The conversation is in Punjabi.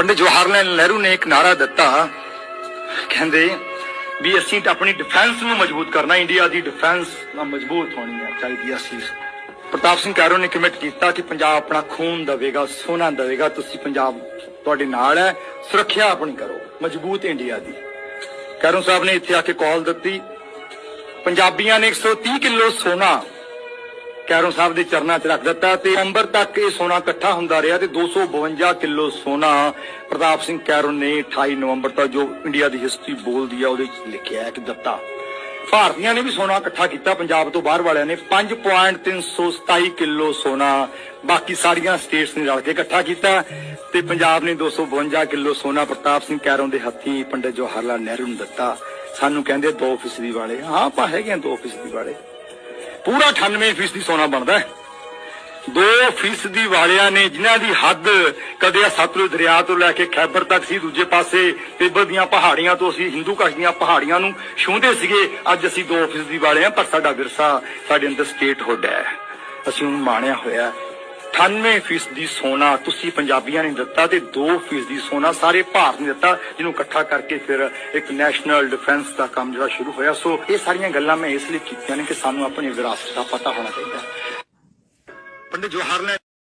ਪੰਡਿਤ ਜਵਾਹਰ ਲਾਲ ਨਹਿਰੂ ਨੇ ਇੱਕ ਨਾਰਾ ਦਿੱਤਾ। ਕਹਿੰਦੇ ਵੀ ਅਸੀਂ ਤਾਂ ਆਪਣੀ ਡਿਫੈਂਸ ਨੂੰ ਮਜ਼ਬੂਤ ਕਰਨਾ, ਇੰਡੀਆ ਦੀ ਡਿਫੈਂਸ ਨਾ ਮਜ਼ਬੂਤ ਹੋਣੀ ਹੈ, ਚਾਹੀਦੀ ਅਸੀਂ। ਪ੍ਰਤਾਪ ਸਿੰਘ ਕਾਰੋ ਨੇ ਕਮਿਟ ਕੀਤਾ ਕਿ ਪੰਜਾਬ ਆਪਣਾ ਖੂਨ ਦੇਵੇਗਾ, ਸੋਨਾ ਦੇਵੇਗਾ, ਤੁਸੀਂ ਪੰਜਾਬ ਤੁਹਾਡੇ ਨਾਲ ਹੈ, ਸੁਰੱਖਿਆ ਆਪਣੀ ਕਰੋ, ਮਜ਼ਬੂਤ ਇੰਡੀਆ ਦੀ। ਕਾਰੋ ਸਾਹਿਬ ਨੇ ਇੱਥੇ ਆ ਕੇ ਕਾਲ ਦਿੱਤੀ। ਪੰਜਾਬੀਆਂ ਨੇ 130 ਕਿਲੋ ਸੋਨਾ ਕੈਰੋਂ ਸਾਹਿਬ ਦੇ ਚਰਨਾਂ 'ਚ ਰੱਖ ਦਿੱਤਾ ਤੇ ਨਵੰਬਰ ਤੱਕ ਇਹ ਸੋਨਾ ਇਕੱਠਾ ਹੁੰਦਾ ਰਿਹਾ ਤੇ 252 ਕਿਲੋ ਸੋਨਾ ਪ੍ਰਤਾਪ ਸਿੰਘ ਕੈਰੋਂ ਨੇ 28 ਨਵੰਬਰ ਤੱਕ ਜੋ ਇੰਡੀਆ ਦੀ ਹਿਸਟਰੀ ਬੋਲਦੀ ਆ, ਉਹਦੇ 'ਚ ਲਿਖਿਆ ਹੈ ਕਿ ਦਿੱਤਾ। ਭਾਰਤੀਆਂ ਨੇ ਵੀ ਸੋਨਾ ਇਕੱਠਾ ਕੀਤਾ, ਪੰਜਾਬ ਤੋਂ ਬਾਹਰ ਵਾਲਿਆਂ ਨੇ 5.327 ਕਿਲੋ ਸੋਨਾ, ਬਾਕੀ ਸਾਰੀਆਂ ਸਟੇਟਸ ਨੇ ਰਲ ਕੇ ਇਕੱਠਾ ਕੀਤਾ ਤੇ ਪੰਜਾਬ ਨੇ 252 ਕਿਲੋ ਸੋਨਾ ਪ੍ਰਤਾਪ ਸਿੰਘ ਕੈਰੋਂ ਦੇ ਹੱਥੀ ਪੰਡਿਤ ਜਵਾਹਰ ਲਾਲ ਨਹਿਰੂ ਨੂੰ ਦਿੱਤਾ। ਸਾਨੂੰ ਕਹਿੰਦੇ 2 ਫੀਸਦੀ ਵਾਲੇ, ਹਾਂ ਆਪਾਂ ਹੈਗੇ ਆ 2% ਵਾਲੇ। ਪੂਰਾ 98% ਦੀ ਸੋਨਾ ਬਣਦਾ ਹੈ। 2% ਵਾਲਿਆਂ ਨੇ ਜਿਨ੍ਹਾਂ ਦੀ ਹੱਦ ਕਦੇ ਆ ਸਤਲੁਜ ਦਰਿਆ ਤੋਂ ਲੈ ਕੇ ਖੈਬਰ ਤੱਕ ਸੀ, ਦੂਜੇ ਪਾਸੇ ਤਿੱਬਤ ਦੀਆਂ ਪਹਾੜੀਆਂ ਤੋਂ ਅਸੀਂ ਹਿੰਦੂ ਕਸ਼ ਦੀਆਂ ਪਹਾੜੀਆਂ ਨੂੰ ਛੂੰਹਦੇ ਸੀਗੇ, ਅੱਜ ਅਸੀਂ 2% ਵਾਲੇ ਆ ਪਰ ਸਾਡਾ ਵਿਰਸਾ ਸਾਡੇ ਅੰਦਰ ਸਟੇਟਹੁੱਡ ਹੈ। ਅਸੀਂ ਉਹਨੂੰ ਮਾਣਿਆ ਹੋਇਆ 98% ਸੋਨਾ ਤੁਸੀਂ ਪੰਜਾਬੀਆਂ ਨੇ ਦਿੱਤਾ ਤੇ 2% ਸੋਨਾ ਸਾਰੇ ਭਾਰਤ ਨੇ ਦਿੱਤਾ, ਜਿਹਨੂੰ ਇਕੱਠਾ ਕਰਕੇ ਫਿਰ ਇੱਕ ਨੈਸ਼ਨਲ ਡਿਫੈਂਸ ਦਾ ਕੰਮ ਜਿਹੜਾ ਸ਼ੁਰੂ ਹੋਇਆ। ਸੋ ਇਹ ਸਾਰੀਆਂ ਗੱਲਾਂ ਮੈਂ ਇਸ ਲਈ ਕੀਤੀਆਂ ਨੇ ਕਿ ਸਾਨੂੰ ਆਪਣੀ ਵਿਰਾਸਤ ਦਾ ਪਤਾ ਹੋਣਾ ਚਾਹੀਦਾ। ਪੰਡਿਤ ਜਵਾਹਰ ਲਾਲ